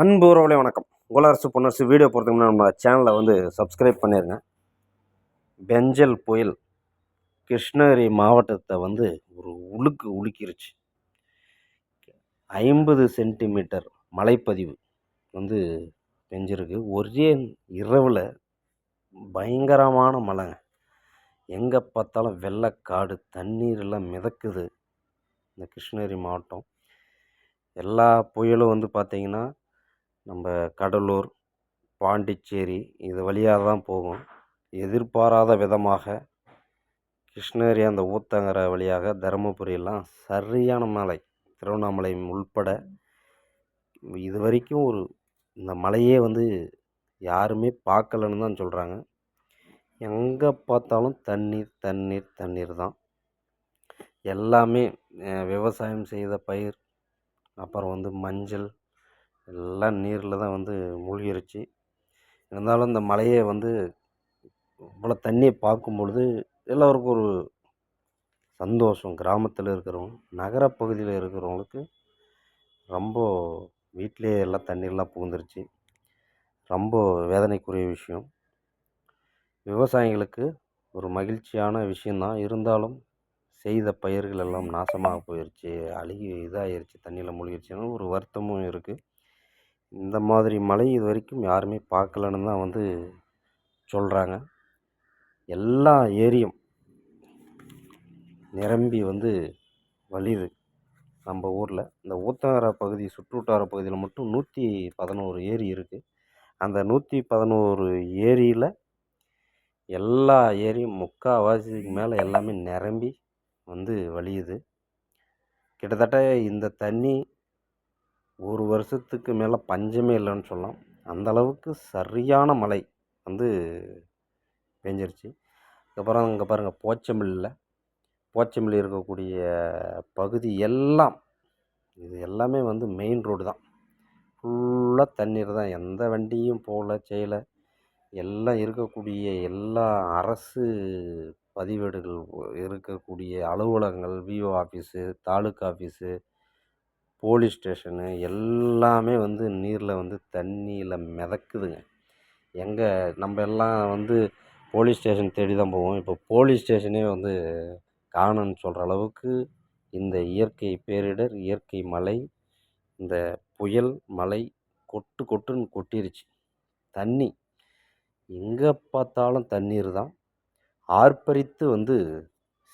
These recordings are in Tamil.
அன்பு உறவுலே வணக்கம். குலரசு பொன்னரசு வீடியோ போகிறதுக்கு முன்னாடி நம்ம சேனலை வந்து சப்ஸ்கிரைப் பண்ணிடுங்க பெஞ்சல் புயல் கிருஷ்ணகிரி மாவட்டத்தை வந்து ஒரு உலுக்கு உலுக்கிருச்சு. ஐம்பது சென்டிமீட்டர் மழைப்பதிவு வந்து பெஞ்சிருக்கு. ஒரே இரவில் பயங்கரமான மழைங்க எங்கே பார்த்தாலும் வெள்ளக்காடு தண்ணீரெல்லாம் மிதக்குது. இந்த கிருஷ்ணகிரி மாவட்டம். எல்லா புயலும் வந்து பார்த்திங்கன்னா நம்ம கடலூர் பாண்டிச்சேரி இது வழியாக தான் போகும். எதிர்பாராத விதமாக கிருஷ்ணகிரி அந்த ஊத்தங்கரை வழியாக தருமபுரியெல்லாம் சரியான மழை திருவண்ணாமலை உள்பட இது வரைக்கும் ஒரு இந்த மலையே வந்து யாருமே பார்க்கலன்னு தான் சொல்கிறாங்க எங்கே பார்த்தாலும் தண்ணீர் தண்ணீர் தண்ணீர் தான். எல்லாமே விவசாயம் செய்த பயிர் அப்புறம் வந்து மஞ்சள் எல்லாம் நீரில் தான் வந்து மூழ்கிருச்சு. இருந்தாலும் இந்த மலையை வந்து இவ்வளோ தண்ணியை பார்க்கும் பொழுது எல்லோருக்கும் ஒரு சந்தோஷம். கிராமத்தில் இருக்கிறவங்க நகரப்பகுதியில் இருக்கிறவங்களுக்கு ரொம்ப வீட்டிலே எல்லாம் தண்ணீர்லாம் புகுந்துருச்சு. ரொம்ப வேதனைக்குரிய விஷயம். விவசாயிகளுக்கு ஒரு மகிழ்ச்சியான விஷயந்தான் இருந்தாலும் செய்த பயிர்கள் எல்லாம் நாசமாக போயிடுச்சு அழுகி இதாகிருச்சு தண்ணியில் மூழ்கிருச்சுன்னு ஒரு வருத்தமும் இருக்குது இந்த மாதிரி மலை இது வரைக்கும் யாருமே பார்க்கலன்னு தான் வந்து சொல்கிறாங்க எல்லா ஏரியும் நிரம்பி வந்து வழியுது. நம்ம ஊரில் இந்த ஊத்தார பகுதி சுற்றுவட்டார பகுதியில் மட்டும் நூற்றி பதினோரு ஏரி இருக்குது அந்த நூற்றி பதினோரு ஏரியில் எல்லா ஏரியும் முக்கால்வாசிக்கு மேலே எல்லாமே நிரம்பி வந்து வழியுது. கிட்டத்தட்ட இந்த தண்ணி ஒரு வருஷத்துக்கு மேலே பஞ்சமே இல்லைன்னு சொல்லலாம். அந்த அளவுக்கு சரியான மழை வந்து பெஞ்சிருச்சு. அதுக்கப்புறம் இங்கே பாருங்கள் போச்சமில்லில் போச்சமில்லி இருக்கக்கூடிய பகுதி எல்லாம் இது எல்லாமே வந்து மெயின் ரோடு தான். ஃபுல்லாக தண்ணீர் தான். எந்த வண்டியும் போகல செய்யலை. எல்லாம் இருக்கக்கூடிய எல்லா அரசு பதிவேடுகள் இருக்கக்கூடிய அலுவலகங்கள் V O office taluka office police station எல்லாமே வந்து நீரில் வந்து தண்ணியில் மிதக்குதுங்க. எங்கே நம்ம எல்லாம் வந்து போலீஸ் ஸ்டேஷன் தேடி தான் போவோம். இப்போ போலீஸ் ஸ்டேஷனே வந்து காணும்னு சொல்கிற அளவுக்கு இந்த இயற்கை பேரிடர் இயற்கை மழை இந்த புயல் மழை கொட்டு கொட்டுன்னு கொட்டிருச்சு. தண்ணி எங்கே பார்த்தாலும் தண்ணீர் தான். ஆர்ப்பரித்து வந்து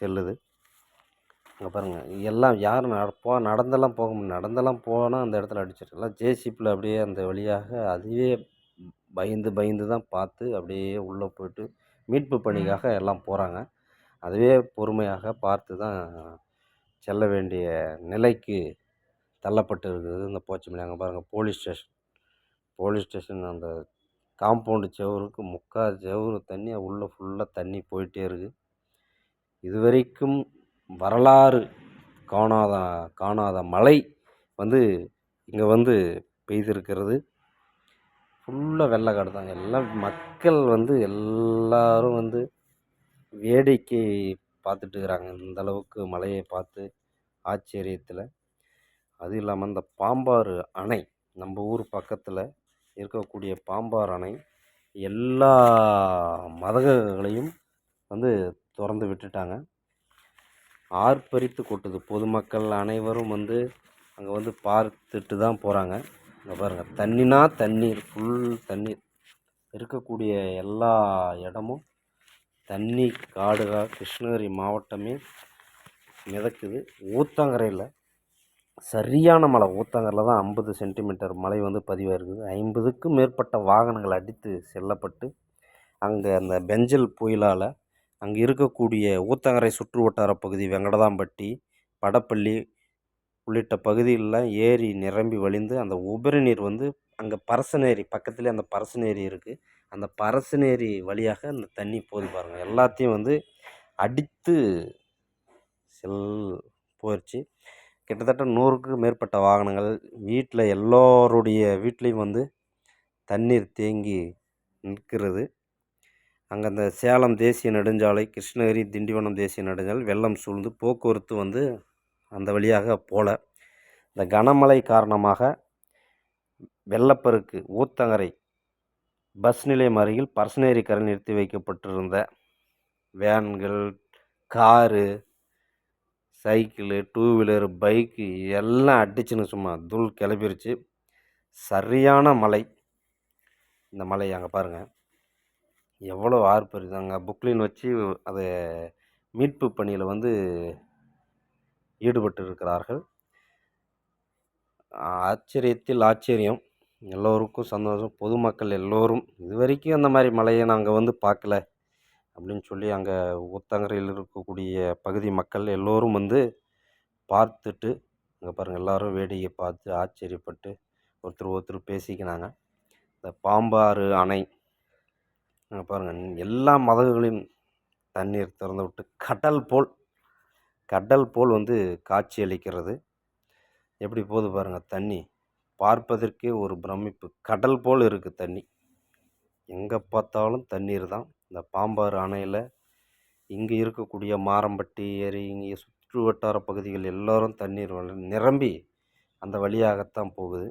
செல்லுது. இங்கே பாருங்கள் எல்லாம் யார் நட போ நடந்தெல்லாம் போக முடியும் நடந்தெல்லாம் போனால் அந்த இடத்துல அடிச்சிடும் எல்லாம் ஜேசிபியில் அப்படியே அந்த வழியாக அதுவே பயந்து பயந்து தான் பார்த்து அப்படியே உள்ளே போயிட்டு மீட்பு பணிக்காக எல்லாம் போகிறாங்க அதுவே பொறுமையாக பார்த்து தான் செல்ல வேண்டிய நிலைக்கு தள்ளப்பட்டு இருக்குது இந்த போச்சமல்லி அங்கே பாருங்கள் போலீஸ் ஸ்டேஷன். போலீஸ் ஸ்டேஷன் அந்த காம்பவுண்டு செவருக்கு முக்கால் செவரு தண்ணி உள்ளே ஃபுல்லாக தண்ணி போயிட்டே இருக்குது இது வரைக்கும் வரலாறு காணாத காணாத மழை வந்து இங்கே வந்து பெய்திருக்கிறது. ஃபுல்லாக வெள்ளக்காடு தாங்க எல்லாம் மக்கள் வந்து எல்லாரும் வந்து வேடிக்கை பார்த்துட்டு இருக்கிறாங்க இந்த அளவுக்கு மழையை பார்த்து ஆச்சரியத்தில். அது இல்லாமல் இந்த பாம்பாறு அணை நம்ம ஊர் பக்கத்தில் இருக்கக்கூடிய பாம்பாறு அணை எல்லா மதகுகளையும் வந்து திறந்து விட்டுட்டாங்க. ஆர்ப்பரித்து கொட்டுது. பொதுமக்கள் அனைவரும் வந்து அங்கே வந்து பார்த்துட்டு தான் போகிறாங்க இங்கே பாருங்கள் தண்ணினா தண்ணீர் ஃபுல் தண்ணீர். இருக்கக்கூடிய எல்லா இடமும் தண்ணி காடுகா கிருஷ்ணகிரி மாவட்டமே மிதக்குது. ஊத்தங்கரையில் சரியான மழை. ஊத்தங்கரையில் தான் ஐம்பது சென்டிமீட்டர் மழை வந்து பதிவாயிருக்குது ஐம்பதுக்கும் மேற்பட்ட வாகனங்கள் அடித்து செல்லப்பட்டு அங்கே அந்த பெஞ்சல் புயலால் அங்கே இருக்கக்கூடிய ஊத்தங்கரை சுற்று வட்டார பகுதி வெங்கடதாம்பட்டி படப்பள்ளி உள்ளிட்ட பகுதிகளெலாம் ஏரி நிரம்பி வழிந்து அந்த உபரி நீர் வந்து அங்கே பரசனேரி பக்கத்துலேயே அந்த பரசனேரி இருக்குது அந்த பரசனேரி வழியாக அந்த தண்ணி போகுது பாருங்கள் எல்லாத்தையும் வந்து அடித்து செல் போயிடுச்சு கிட்டத்தட்ட நூறுக்கு மேற்பட்ட வாகனங்கள் வீட்டில் எல்லோருடைய வீட்லேயும் வந்து தண்ணீர் தேங்கி நிற்கிறது. அங்கே அந்த சேலம் தேசிய நெடுஞ்சாலை கிருஷ்ணகிரி திண்டிவனம் தேசிய நெடுஞ்சாலை வெள்ளம் சூழ்ந்து போக்குவரத்து வந்து அந்த வழியாக போகல இந்த கனமழை காரணமாக வெள்ளப்பெருக்கு ஊத்தங்கரை பஸ் நிலையம் அருகில் பர்சனேரி கரை நிறுத்தி வைக்கப்பட்டிருந்த வேன்கள் car cycle two wheeler bike எல்லாம் அடிச்சுன்னு சும்மா துள் கிளப்பிருச்சு. சரியான மழை. இந்த மழை அங்கே பாருங்கள் எவ்வளோ ஆர்ப்பரிது அங்கே புக்லின் வச்சு அதை மீட்பு பணியில் வந்து ஈடுபட்டு இருக்கிறார்கள் ஆச்சரியத்தில் ஆச்சரியம். எல்லோருக்கும் சந்தோஷம். பொதுமக்கள் எல்லோரும் இது வரைக்கும் அந்த மாதிரி மலையை நாங்கள் வந்து பார்க்கல. அப்படின்னு சொல்லி அங்கே ஊத்தங்கரையில் இருக்கக்கூடிய பகுதி மக்கள் எல்லோரும் வந்து பார்த்துட்டு அங்கே பாருங்கள் எல்லோரும் வேடிக்கை பார்த்து ஆச்சரியப்பட்டு ஒருத்தர் ஒருத்தர் பேசிக்கினாங்க. இந்த பாம்பாறு அணை அங்கே பாருங்கள் எல்லா மதகுகளையும் தண்ணீர் திறந்து விட்டு கடல் போல் கடல் போல் வந்து காட்சி அளிக்கிறது. எப்படி போகுது பாருங்கள் தண்ணி. பார்ப்பதற்கே ஒரு பிரமிப்பு. கடல் போல் இருக்குது தண்ணி. எங்கே பார்த்தாலும் தண்ணீர் தான். இந்த பாம்பாறு அணையில் இங்கே இருக்கக்கூடிய மாரம்பட்டி ஏரி இங்கே சுற்று வட்டார பகுதிகள் எல்லோரும் தண்ணீர் நிரம்பி அந்த வழியாகத்தான் போகுது.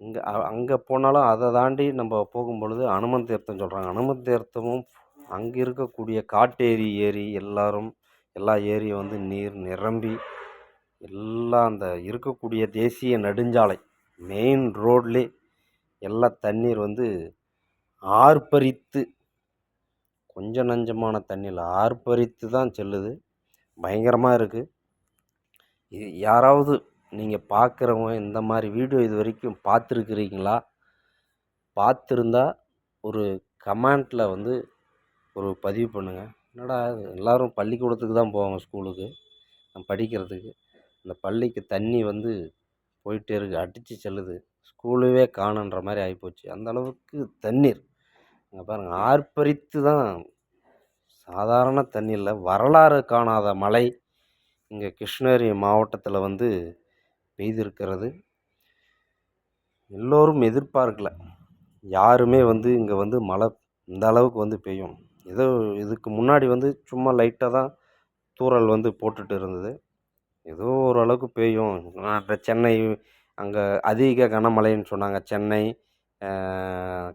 இங்கே அங்கே போனாலும் அதை தாண்டி நம்ம போகும்பொழுது அனுமன் தீர்த்தம் சொல்கிறாங்க அனுமன் தீர்த்தமும் அங்கே இருக்கக்கூடிய காட்டேரி ஏரி எல்லாரும் எல்லா ஏரியும் வந்து நீர் நிரம்பி எல்லாம் அந்த இருக்கக்கூடிய தேசிய நெடுஞ்சாலை மெயின் ரோட்லே எல்லா தண்ணீர் வந்து ஆர்ப்பரித்து கொஞ்சம் நஞ்சமான தண்ணியில் ஆர்ப்பரித்து தான் செல்லுது. பயங்கரமாக இருக்குது இது யாராவது நீங்கள் பார்க்குறவங்க இந்த மாதிரி வீடியோ இது வரைக்கும் பார்த்துருக்குறீங்களா பார்த்துருந்தா ஒரு கமெண்ட்டில் வந்து ஒரு பதிவு பண்ணுங்கள் என்னடா எல்லோரும் பள்ளிக்கூடத்துக்கு தான் போவாங்க ஸ்கூலுக்கு படிக்கிறதுக்கு. இந்த பள்ளிக்கு தண்ணி வந்து போயிட்டே இருக்குது அடித்து செல்லுது. ஸ்கூலுவே காணுன்ற மாதிரி ஆகிப்போச்சு அந்த அளவுக்கு தண்ணீர். இங்கே பாருங்கள் ஆர்ப்பரித்து தான் சாதாரண தண்ணி இல்லை வரலாறு காணாத மழை இங்கே கிருஷ்ணகிரி மாவட்டத்தில் வந்து பெய்திருக்கிறது. எல்லோரும் எதிர்பார்க்கல. யாருமே வந்து இங்கே வந்து மழை இந்த அளவுக்கு வந்து பெய்யும். ஏதோ இதுக்கு முன்னாடி வந்து சும்மா லைட்டாக தான் தூறல் வந்து போட்டுட்டு இருந்தது. ஏதோ ஓரளவுக்கு பெய்யும். சென்னை அங்கே அதிக கனமழைன்னு சொன்னாங்க. சென்னை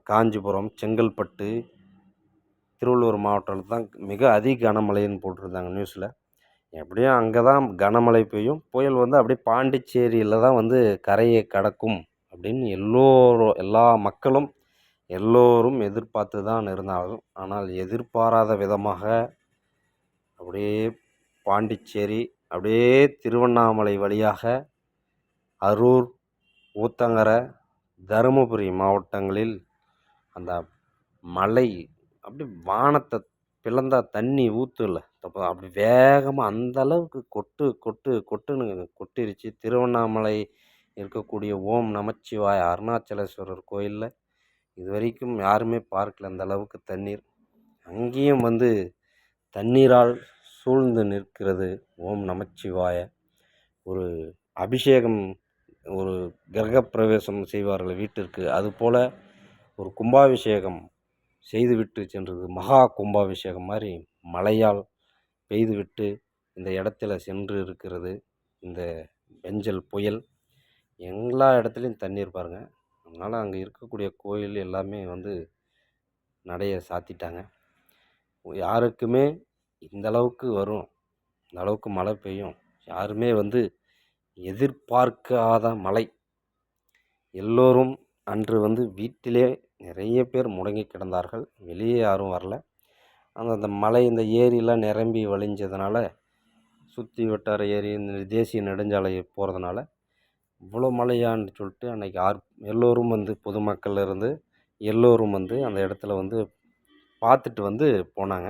காஞ்சிபுரம் செங்கல்பட்டு திருவள்ளூர் மாவட்டத்தில் தான் மிக அதிக கனமழைன்னு போட்டிருந்தாங்க நியூஸில் எப்படியும் அங்கே தான் கனமழை பெய்யும். புயல் வந்து அப்படியே பாண்டிச்சேரியில் தான் வந்து கரையை கடக்கும் அப்படின்னு எல்லோரும் எல்லா மக்களும் எல்லோரும் எதிர்பார்த்து தான் இருந்தாலும் ஆனால் எதிர்பாராத விதமாக அப்படியே பாண்டிச்சேரி அப்படியே திருவண்ணாமலை வழியாக அரூர் ஊத்தங்கரை தருமபுரி மாவட்டங்களில் அந்த மலை அப்படி வானத்தை பிளந்தா தண்ணி ஊற்றுல அப்படி வேகமாக அந்த அளவுக்கு கொட்டு கொட்டு கொட்டுன்னு கொட்டிருச்சு. திருவண்ணாமலை இருக்கக்கூடிய ஓம் நமச்சிவாய அருணாச்சலேஸ்வரர் கோயிலில் இது வரைக்கும் யாருமே பார்க்கல அந்த அளவுக்கு தண்ணீர். அங்கேயும் வந்து தண்ணீரால் சூழ்ந்து நிற்கிறது ஓம் நமச்சிவாய. ஒரு அபிஷேகம் ஒரு கிரகப்பிரவேசம் செய்வார்கள் வீட்டிற்கு. அதுபோல் ஒரு கும்பாபிஷேகம் செய்துவிட்டு சென்றது. மகா கும்பாபிஷேகம் மாதிரி மழையால் பெய்துவிட்டு இந்த இடத்துல சென்று இருக்கிறது. இந்த பெஞ்சல் புயல். எல்லா இடத்துலையும் தண்ணீர் பாருங்கள் அதனால் அங்கே இருக்கக்கூடிய கோயில் எல்லாமே வந்து நடைய சாத்திட்டாங்க. யாருக்குமே இந்த அளவுக்கு வரும். இந்த அளவுக்கு மழை பெய்யும். யாருமே வந்து எதிர்பார்க்காத மழை. எல்லோரும் அன்று வந்து வீட்டிலே நிறைய பேர் முடங்கி கிடந்தார்கள். வெளியே யாரும் வரல. ஆனால் அந்த மலை இந்த ஏரியெலாம் நிரம்பி வழிஞ்சதுனால சுற்றி வட்டார ஏரி இந்த தேசிய நெடுஞ்சாலை போகிறதுனால இவ்வளோ மழையான்னு சொல்லிட்டு அன்றைக்கி ஆர் எல்லோரும் வந்து பொதுமக்கள் இருந்து எல்லோரும் வந்து அந்த இடத்துல வந்து பார்த்துட்டு வந்து போனாங்க.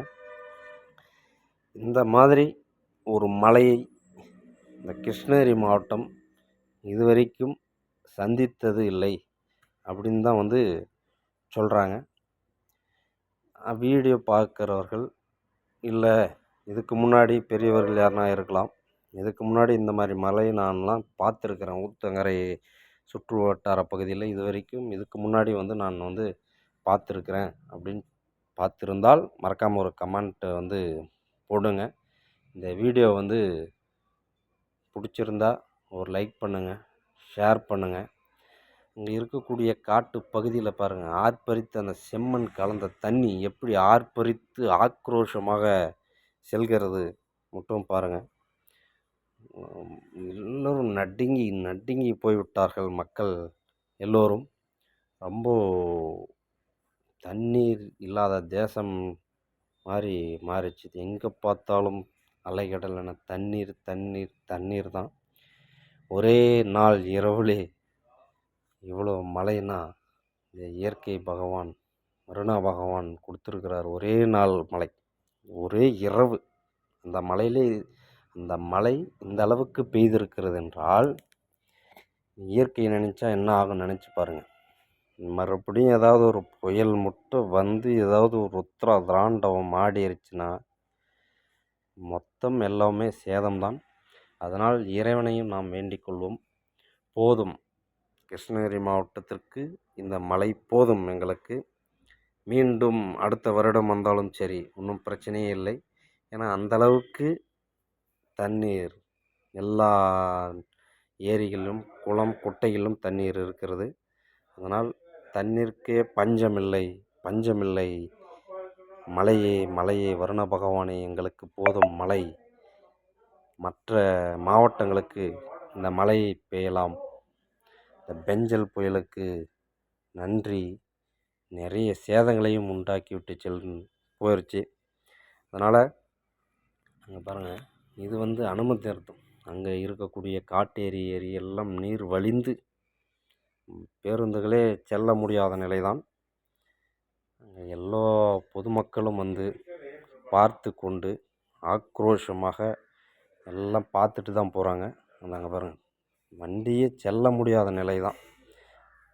இந்த மாதிரி ஒரு மலையை இந்த கிருஷ்ணகிரி மாவட்டம் இதுவரைக்கும் சந்தித்தது இல்லை. அப்படின்னு தான் வந்து சொல்கிறாங்க வீடியோ பார்க்குறவர்கள் இல்லை இதுக்கு முன்னாடி பெரியவர்கள் யாருனா இருக்கலாம். இதுக்கு முன்னாடி இந்த மாதிரி மலை நான்லாம் பார்த்துருக்குறேன் ஊத்தங்கரை சுற்று வட்டார பகுதியில் இது வரைக்கும் இதுக்கு முன்னாடி வந்து நான் வந்து பார்த்துருக்குறேன் அப்படின்னு பார்த்துருந்தால் மறக்காமல் ஒரு கமெண்ட்டை வந்து போடுங்க. இந்த வீடியோ வந்து பிடிச்சிருந்தா ஒரு லைக் பண்ணுங்கள் ஷேர் பண்ணுங்கள் இங்கே இருக்கக்கூடிய காட்டு பகுதியில் பாருங்கள் ஆர்ப்பரித்து அந்த செம்மண் கலந்த தண்ணி எப்படி ஆர்ப்பரித்து ஆக்ரோஷமாக செல்கிறது மட்டும் பாருங்கள் எல்லோரும் நடுங்கி நடுங்கி போய்விட்டார்கள் மக்கள் எல்லோரும். ரொம்ப தண்ணீர் இல்லாத தேசம் மாதிரி மாறிச்சு. எங்கே பார்த்தாலும் அலைகடலான தண்ணீர் தண்ணீர் தண்ணீர் தான். ஒரே நாள் இரவுலே இவ்வளோ மழைன்னா இந்த இயற்கை பகவான் மருணா பகவான் கொடுத்துருக்கிறார் ஒரே நாள் மழை ஒரே இரவு. அந்த மழையிலே அந்த மழை இந்த அளவுக்கு பெய்திருக்கிறது என்றால் இயற்கை நினச்சா என்ன ஆகும் நினச்சி பாருங்கள் மறுபடியும் ஏதாவது ஒரு புயல் மட்டும் வந்து ஏதாவது ஒரு உத்திர திராண்டவம் ஆடிருச்சுன்னா மொத்தம் எல்லாமே சேதம்தான். அதனால் இறைவனையும் நாம் வேண்டிக் கொள்வோம். போதும். கிருஷ்ணகிரி மாவட்டத்திற்கு இந்த மழை போதும் எங்களுக்கு. மீண்டும் அடுத்த வருடம் வந்தாலும் சரி ஒன்றும் பிரச்சனையே இல்லை. ஏன்னா அந்தளவுக்கு தண்ணீர் எல்லா ஏரிகளிலும் குளம் குட்டைகளிலும் தண்ணீர் இருக்கிறது. அதனால் தண்ணீருக்கே பஞ்சமில்லை பஞ்சமில்லை. மழையே மழையே வருண பகவானே எங்களுக்கு போதும் மழை. மற்ற மாவட்டங்களுக்கு இந்த மழை பெய்யலாம். இந்த பெஞ்சல் புயலுக்கு நன்றி. நிறைய சேதங்களையும் உண்டாக்கி விட்டு செல் போயிடுச்சு அதனால் அங்கே பாருங்கள் இது வந்து அனுமதி அர்த்தம். அங்கே இருக்கக்கூடிய காட்டேரி ஏரி எல்லாம் நீர் வழிந்து பேருந்துகளே செல்ல முடியாத நிலை தான் அங்கே எல்லா பொதுமக்களும் வந்து பார்த்து கொண்டு ஆக்ரோஷமாக எல்லாம் பார்த்துட்டு தான் போகிறாங்க அங்கே பாருங்கள் வண்டியே செல்ல முடியாத நிலை தான்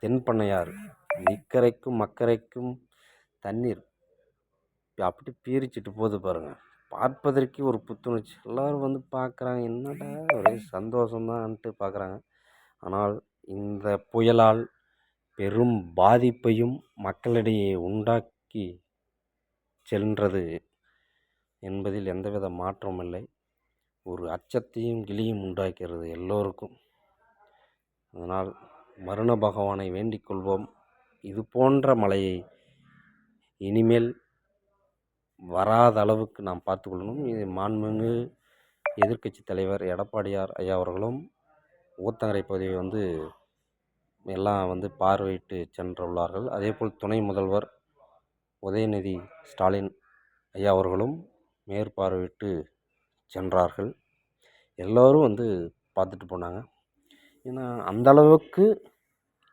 தென்பண்ணையாறு இக்கரைக்கும் அக்கரைக்கும் தண்ணீர் அப்படி பீரிச்சிட்டு போகுது பாருங்கள் பார்ப்பதற்கே ஒரு புத்துணர்ச்சி. எல்லோரும் வந்து பார்க்குறாங்க என்னடா ஒரே சந்தோஷம்தான்ட்டு பார்க்குறாங்க. ஆனால் இந்த புயலால் பெரும் பாதிப்பையும் மக்களிடையே உண்டாக்கி சென்றது என்பதில் எந்தவித மாற்றமும் இல்லை. ஒரு அச்சத்தையும் கிளியும் உண்டாக்கிறது எல்லோருக்கும். அதனால் மருண பகவானை வேண்டிக் கொள்வோம். இது போன்ற மழையை இனிமேல் வராத அளவுக்கு நாம் பார்த்துக்கொள்ளணும் இது மாண்புமிகு எதிர்க்கட்சி தலைவர் எடப்பாடியார் ஐயா அவர்களும் ஊத்தங்கரை பகுதியை வந்து எல்லாம் வந்து பார்வையிட்டு சென்றுள்ளார்கள் அதேபோல் துணை முதல்வர் உதயநிதி ஸ்டாலின் ஐயா அவர்களும் மேற்பார்வையிட்டு சென்றார்கள். எல்லோரும் வந்து பார்த்துட்டு போனாங்க. ஏன்னா அந்தளவுக்கு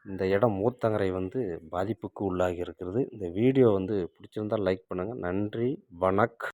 இந்த இடம் ஊத்தங்கரை வந்து பாதிப்புக்கு உள்ளாகி இருக்கிறது. இந்த வீடியோ வந்து பிடிச்சிருந்தா லைக் பண்ணுங்கள் நன்றி. வணக்கம்